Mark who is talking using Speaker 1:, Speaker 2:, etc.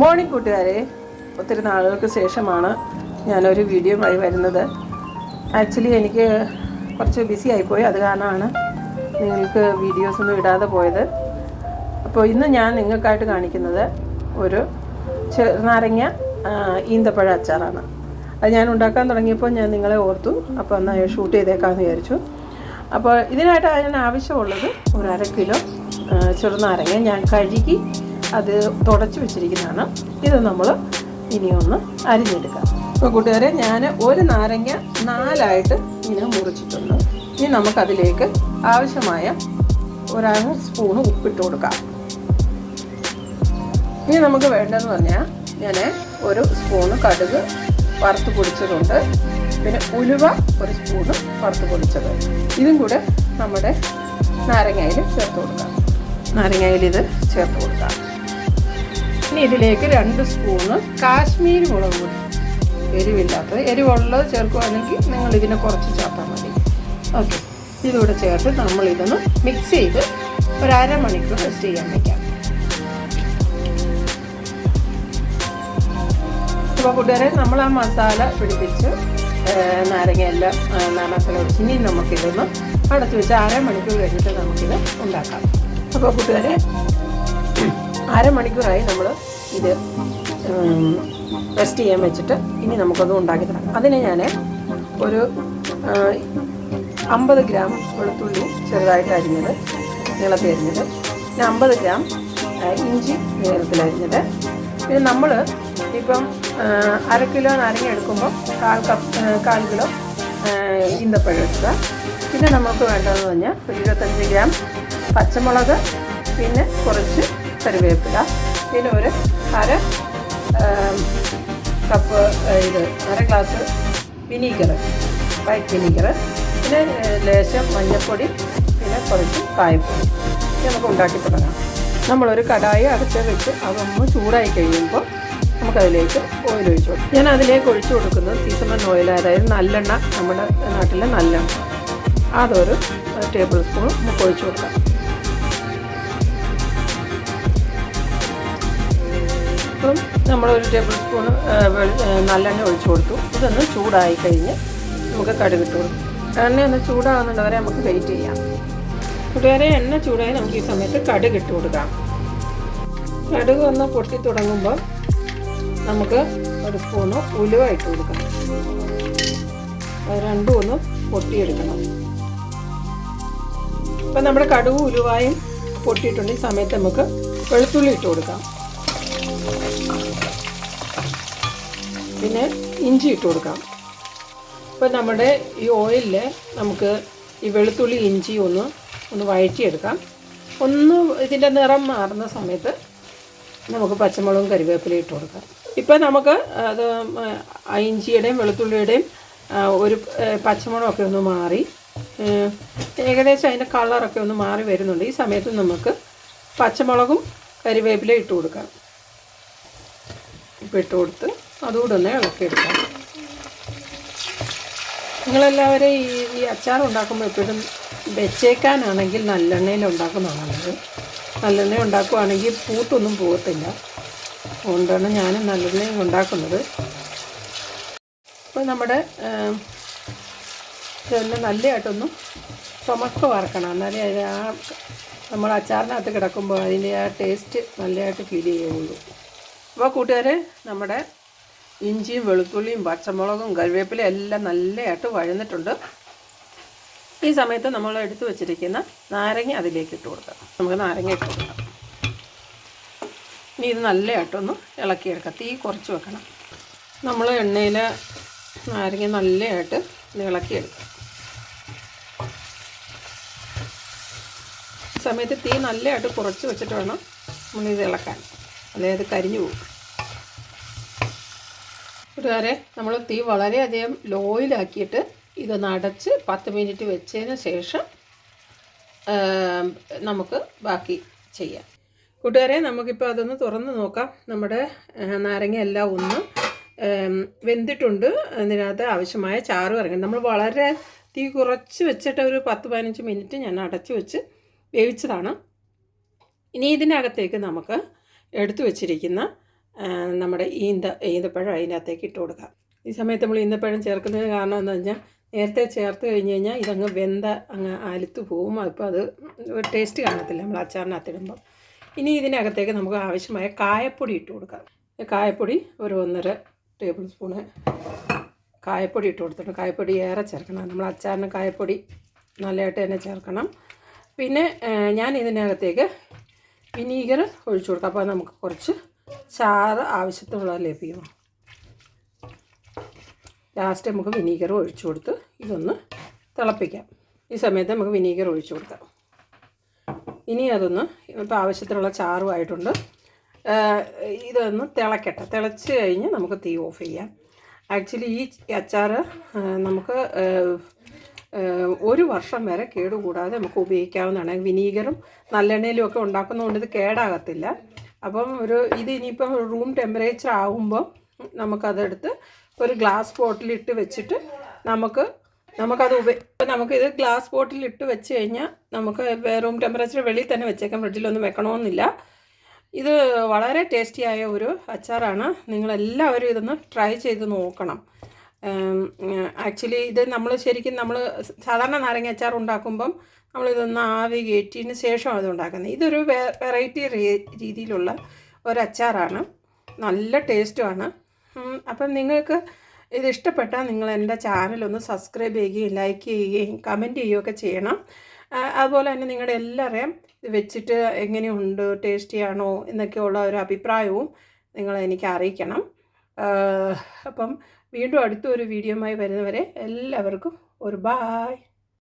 Speaker 1: Morning കൂട്ടുകാരെ. ഒത്തിരി നാളുകൾക്ക് ശേഷമാണ് ഞാനൊരു ആയി വരുന്നത്. ആക്ച്വലി എനിക്ക് കുറച്ച് ബിസി ആയിപ്പോയി. അത് കാരണമാണ് നിങ്ങൾക്ക് വീഡിയോസൊന്നും ഇടാതെ പോയത്. അപ്പോൾ ഇന്ന് ഞാൻ നിങ്ങൾക്കായിട്ട് കാണിക്കുന്നത് ഒരു ചെറുനാരങ്ങ ഈന്തപ്പഴ അച്ചാറാണ്. അത് ഞാൻ ഉണ്ടാക്കാൻ തുടങ്ങിയപ്പോൾ ഞാൻ നിങ്ങളെ ഓർത്തു. അപ്പോൾ എന്നാൽ ഷൂട്ട് ചെയ്തേക്കാമെന്ന് വിചാരിച്ചു. അപ്പോൾ ഇതിനായിട്ട് ഞാൻ ആവശ്യമുള്ളത് ഒരു അര കിലോ ചെറുനാരങ്ങ ഞാൻ കഴുകി അത് തുടച്ചു വെച്ചിരിക്കുന്നതാണ്. ഇത് നമ്മൾ ഇനിയൊന്ന് അരിഞ്ഞെടുക്കാം. അപ്പോൾ കൂട്ടുകാരെ ഞാൻ ഒരു നാരങ്ങ നാലായിട്ട് ഇങ്ങനെ മുറിച്ചിട്ടുണ്ട്. ഇനി നമുക്കതിലേക്ക് ആവശ്യമായ ഒരര സ്പൂണ് ഉപ്പിട്ട് കൊടുക്കാം. ഇനി നമുക്ക് വേണ്ടതെന്ന് പറഞ്ഞാൽ ഞാൻ ഒരു സ്പൂണ് കടുക് വറുത്ത് പൊടിച്ചതുണ്ട്. പിന്നെ ഉലുവ ഒരു സ്പൂണ് വറുത്ത് പൊടിച്ചത്. ഇതും കൂടെ നമ്മുടെ നാരങ്ങയിൽ ചേർത്ത് കൊടുക്കാം. നാരങ്ങയിൽ ഇത് ചേർത്ത് കൊടുക്കാം. ഇനി ഇതിലേക്ക് രണ്ട് സ്പൂണ് കാശ്മീരി മുളക് പൊടി. എരിവില്ലാത്തത്. എരിവുള്ളത് ചേർക്കുകയാണെങ്കിൽ നിങ്ങൾ ഇതിനെ കുറച്ച് ചേർത്താൽ മതി. ഓക്കെ. ഇതുകൂടെ ചേർത്ത് നമ്മൾ ഇതൊന്ന് മിക്സ് ചെയ്ത് ഒരു അരമണിക്കൂർ റെസ്റ്റ് ചെയ്യാൻ വയ്ക്കാം അപ്പോൾ കൂട്ടുകാരെ നമ്മൾ ആ മസാല പിടിപ്പിച്ച് നാരങ്ങയെല്ലാം മസാല വെച്ച് ഇനി നമുക്കിതൊന്ന് അടച്ചു വെച്ച് അരമണിക്കൂർ കഴിഞ്ഞിട്ട് നമുക്കിത് ഉണ്ടാക്കാം. അപ്പോൾ കൂട്ടുകാരെ അരമണിക്കൂറായി നമ്മൾ ഇത് റെസ്റ്റ് ചെയ്യാൻ വെച്ചിട്ട് ഇനി നമുക്കത് ഉണ്ടാക്കി തരാം. അതിന് ഞാൻ ഒരു അമ്പത് ഗ്രാം വെളുത്തുള്ളി ചെറുതായിട്ട് അരിഞ്ഞത് നീളത്തിൽ അരിഞ്ഞത്. പിന്നെ അമ്പത് ഗ്രാം ഇഞ്ചി നീളത്തിൽ അരിഞ്ഞത്. പിന്നെ നമ്മൾ ഇപ്പം അര കിലോ നാരങ്ങ എടുക്കുമ്പോൾ കാൽ കപ്പ് കാൽ കിലോ ഈന്തപ്പഴം എടുക്കുക. പിന്നെ നമുക്ക് വേണ്ടതെന്ന് പറഞ്ഞാൽ ഒരു ഇരുപത്തഞ്ച് ഗ്രാം പച്ചമുളക് പിന്നെ കുറച്ച് കറിവേപ്പില പിന്നെ ഒരു അര കപ്പ് ഇത് അര ഗ്ലാസ് വിനീഗർ വൈറ്റ് വിനീഗർ പിന്നെ ലേശം മഞ്ഞൾപ്പൊടി പിന്നെ കുറച്ച് കായപ്പൊടി. നമുക്ക് ഉണ്ടാക്കി തുടങ്ങാം. നമ്മളൊരു കടായി അടച്ച് വെച്ച് അതൊന്ന് ചൂടായി കഴിയുമ്പോൾ നമുക്കതിലേക്ക് ഓയിൽ ഒഴിച്ചു കൊടുക്കും. ഞാൻ അതിലേക്ക് ഒഴിച്ചു കൊടുക്കുന്നത് സീസമൺ ഓയിൽ അതായത് നല്ലെണ്ണ നമ്മുടെ നാട്ടിലെ നല്ലെണ്ണ. അതൊരു ടേബിൾ സ്പൂൺ നമുക്ക് ഒഴിച്ചു കൊടുക്കാം. ഇപ്പം ഒരു ടേബിൾ സ്പൂൺ നല്ലെണ്ണ ഒഴിച്ചു കൊടുത്തു. ഇതൊന്ന് ചൂടായി കഴിഞ്ഞ് നമുക്ക് കടുകിട്ട് കൊടുക്കും. എണ്ണ ഒന്ന് ചൂടാകുന്നുണ്ട് വരെ നമുക്ക് വെയിറ്റ് ചെയ്യാം. കൂട്ടുകാരെ എണ്ണ ചൂടായി നമുക്ക് ഈ സമയത്ത് കടുക് ഇട്ട് കൊടുക്കാം. കടുക് ഒന്ന് പൊട്ടി തുടങ്ങുമ്പോൾ നമുക്ക് ഒരു സ്പൂണ് ഉലുവ ഇട്ട് കൊടുക്കാം. രണ്ടും ഒന്ന് പൊട്ടിയെടുക്കണം. അപ്പം നമ്മുടെ കടുവും ഉലുവായും പൊട്ടിയിട്ടുണ്ട്. ഈ സമയത്ത് നമുക്ക് വെളുത്തുള്ളി ഇട്ട് കൊടുക്കാം. പിന്നെ ഇഞ്ചി ഇട്ട് കൊടുക്കാം. അപ്പോൾ നമ്മുടെ ഈ ഓയിലിൽ നമുക്ക് ഈ വെളുത്തുള്ളി ഇഞ്ചി ഒന്ന് ഒന്ന് വഴറ്റിയെടുക്കാം. ഒന്ന് ഇതിന്റെ നിറം മാറുന്ന സമയത്ത് നമുക്ക് പച്ചമുളകും കരിവേപ്പിലയും ഇട്ട് കൊടുക്കാം. ഇപ്പം നമുക്ക് അത് ഇഞ്ചിയുടെയും വെളുത്തുള്ളിയുടെയും ഒരു പച്ചമുളകൊക്കെ ഒന്ന് മാറി ഏകദേശം അതിന്റെ കളറൊക്കെ ഒന്ന് മാറി വരുന്നുണ്ട്. ഈ സമയത്ത് നമുക്ക് പച്ചമുളകും കരിവേപ്പിലയും ഇട്ട് കൊടുക്കാം. ഇപ്പം ഇട്ട് കൊടുത്ത് അതുകൂടെ ഒന്ന് ഇളക്കിയെടുക്കാം. നിങ്ങളെല്ലാവരും ഈ ഈ അച്ചാർ ഉണ്ടാക്കുമ്പോൾ എപ്പോഴും വെച്ചേക്കാനാണെങ്കിൽ നല്ലെണ്ണയിൽ ഉണ്ടാക്കുന്നതാണ് നല്ലത്. നല്ലെണ്ണ ഉണ്ടാക്കുവാണെങ്കിൽ പൂത്തൊന്നും പോകത്തില്ല. അതുകൊണ്ടാണ് ഞാൻ നല്ലെണ്ണയിൽ ഉണ്ടാക്കുന്നത്. അപ്പോൾ നമ്മുടെ ഇതെല്ലാം നല്ലതായിട്ടൊന്നും ചുമക്ക് വറക്കണം. എന്നാലേ അത് ആ നമ്മൾ അച്ചാറിനകത്ത് കിടക്കുമ്പോൾ അതിന്റെ ആ ടേസ്റ്റ് നല്ലതായിട്ട് ഫീൽ ചെയ്യുള്ളൂ അപ്പോൾ കൂട്ടുകാരെ നമ്മുടെ ഇഞ്ചിയും വെളുത്തുള്ളിയും പച്ചമുളകും കറിവേപ്പിലയും എല്ലാം നല്ലതായിട്ട് വഴന്നിട്ടുണ്ട്. ഈ സമയത്ത് നമ്മൾ എടുത്തു വെച്ചിരിക്കുന്ന നാരങ്ങ അതിലേക്ക് ഇട്ട് കൊടുക്കാം. നമുക്ക് നാരങ്ങ ഇട്ട് കൊടുക്കാം. ഇനി ഇത് നല്ലതായിട്ടൊന്ന് ഇളക്കിയെടുക്കാം. തീ കുറച്ച് വെക്കണം. നമ്മൾ എണ്ണയിൽ നാരങ്ങ നല്ലതായിട്ട് ഇളക്കിയെടുക്കാം. സമയത്ത് തീ നല്ലതായിട്ട് കുറച്ച് വെച്ചിട്ട് വേണം നമ്മളിത് ഇളക്കാൻ. അല്ലെങ്കിൽ അത് കരിഞ്ഞു പോകും. കൂട്ടുകാരെ നമ്മൾ തീ വളരെയധികം ലോയിലാക്കിയിട്ട് ഇതൊന്ന് അടച്ച് പത്ത് മിനിറ്റ് വെച്ചതിന് ശേഷം നമുക്ക് ബാക്കി ചെയ്യാം. കൂട്ടുകാരെ നമുക്കിപ്പോൾ അതൊന്ന് തുറന്ന് നോക്കാം. നമ്മുടെ നാരങ്ങ എല്ലാം ഒന്ന് വെന്തിട്ടുണ്ട്. അതിനകത്ത് ആവശ്യമായ ചാറ് ഇറങ്ങി നമ്മൾ വളരെ തീ കുറച്ച് വെച്ചിട്ട് ഒരു പത്ത് പതിനഞ്ച് മിനിറ്റ് ഞാൻ അടച്ച് വെച്ച് വേവിച്ചതാണ്. ഇനി ഇതിനകത്തേക്ക് നമുക്ക് എടുത്തു വച്ചിരിക്കുന്ന നമ്മുടെ ഈന്ത ഈന്തപ്പഴം അതിനകത്തേക്ക് ഇട്ട് കൊടുക്കാം. ഈ സമയത്ത് നമ്മൾ ഈന്തപ്പഴം ചേർക്കുന്നതിന് കാരണം എന്ന് പറഞ്ഞാൽ നേരത്തെ ചേർത്ത് കഴിഞ്ഞ് കഴിഞ്ഞാൽ ഇതങ്ങ് വെന്ത അങ്ങ് അലുത്ത് പോവും. അപ്പോൾ അത് ടേസ്റ്റ് കാണത്തില്ല നമ്മൾ അച്ചാറിനകത്തിടുമ്പോൾ ഇനി ഇതിനകത്തേക്ക് നമുക്ക് ആവശ്യമായ കായപ്പൊടി ഇട്ട് കൊടുക്കാം. കായപ്പൊടി ഒരു ഒന്നര ടേബിൾ സ്പൂണ് കായപ്പൊടി ഇട്ട് കൊടുത്തിട്ട് കായപ്പൊടി ഏറെ ചേർക്കണം. നമ്മൾ അച്ചാറിന് കായപ്പൊടി നല്ലതായിട്ട് തന്നെ ചേർക്കണം. പിന്നെ ഞാൻ ഇതിനകത്തേക്ക് വിനീഗർ ഒഴിച്ചു കൊടുക്കാം. അപ്പോൾ നമുക്ക് കുറച്ച് ചാറ് ആവശ്യത്തിനുള്ള ലഭ്യമാണ് ലാസ്റ്റ് നമുക്ക് വിനീഗർ ഒഴിച്ചു കൊടുത്ത് ഇതൊന്ന് തിളപ്പിക്കാം. ഈ സമയത്ത് നമുക്ക് വിനീഗർ ഒഴിച്ചു കൊടുക്കാം. ഇനി അതൊന്ന് ഇപ്പോൾ ആവശ്യത്തിനുള്ള ചാറുമായിട്ടുണ്ട് ഇതൊന്ന് തിളക്കട്ടെ. തിളച്ച് കഴിഞ്ഞ് നമുക്ക് തീ ഓഫ് ചെയ്യാം. ആക്ച്വലി ഈ അച്ചാർ നമുക്ക് ഒരു വർഷം വരെ കേടുകൂടാതെ നമുക്ക് ഉപയോഗിക്കാവുന്നതാണ്. വിനീഗറും നല്ലെണ്ണയിലും ഒക്കെ ഉണ്ടാക്കുന്നതുകൊണ്ട് ഇത് കേടാകത്തില്ല. അപ്പം ഒരു ഇത് ഇനിയിപ്പം റൂം ടെമ്പറേച്ചർ ആകുമ്പോൾ നമുക്കതെടുത്ത് ഒരു ഗ്ലാസ് ബോട്ടിലിട്ട് വെച്ചിട്ട് നമുക്ക് നമുക്കത് ഉപ ഇപ്പം നമുക്കിത് ഗ്ലാസ് ബോട്ടിലിട്ട് വെച്ച് കഴിഞ്ഞാൽ നമുക്ക് റൂം ടെമ്പറേച്ചർ വെളിയിൽ തന്നെ വെച്ചേക്കാം. ഫ്രിഡ്ജിലൊന്നും വെക്കണമെന്നില്ല. ഇത് വളരെ ടേസ്റ്റിയായ ഒരു അച്ചാറാണ്. നിങ്ങളെല്ലാവരും ഇതൊന്ന് ട്രൈ ചെയ്ത് നോക്കണം. ആക്ച്വലി ഇത് നമ്മൾ ശരിക്കും നമ്മൾ സാധാരണ നാരങ്ങ അച്ചാർ ഉണ്ടാക്കുമ്പം നമ്മളിതൊന്ന് ആവി കയറ്റിയതിന് ശേഷമാണ് അത് ഉണ്ടാക്കുന്നത്. ഇതൊരു വെറൈറ്റി രീതിയിലുള്ള ഒരു അച്ചാറാണ് നല്ല ടേസ്റ്റുമാണ്. അപ്പം നിങ്ങൾക്ക് ഇത് ഇഷ്ടപ്പെട്ടാൽ നിങ്ങൾ എന്റെ ചാനലൊന്ന് സബ്സ്ക്രൈബ് ചെയ്യുകയും ലൈക്ക് ചെയ്യുകയും കമന്റ് ചെയ്യുകയൊക്കെ ചെയ്യണം. അതുപോലെ തന്നെ നിങ്ങളുടെ എല്ലാവരെയും ഇത് വെച്ചിട്ട് എങ്ങനെയുണ്ട് ടേസ്റ്റിയാണോ എന്നൊക്കെയുള്ള ഒരു അഭിപ്രായവും നിങ്ങൾ എനിക്ക് അറിയിക്കണം. അപ്പം വീണ്ടും അടുത്തൊരു വീഡിയോയുമായി വരുന്നവരെ എല്ലാവർക്കും ഒരു ബായ്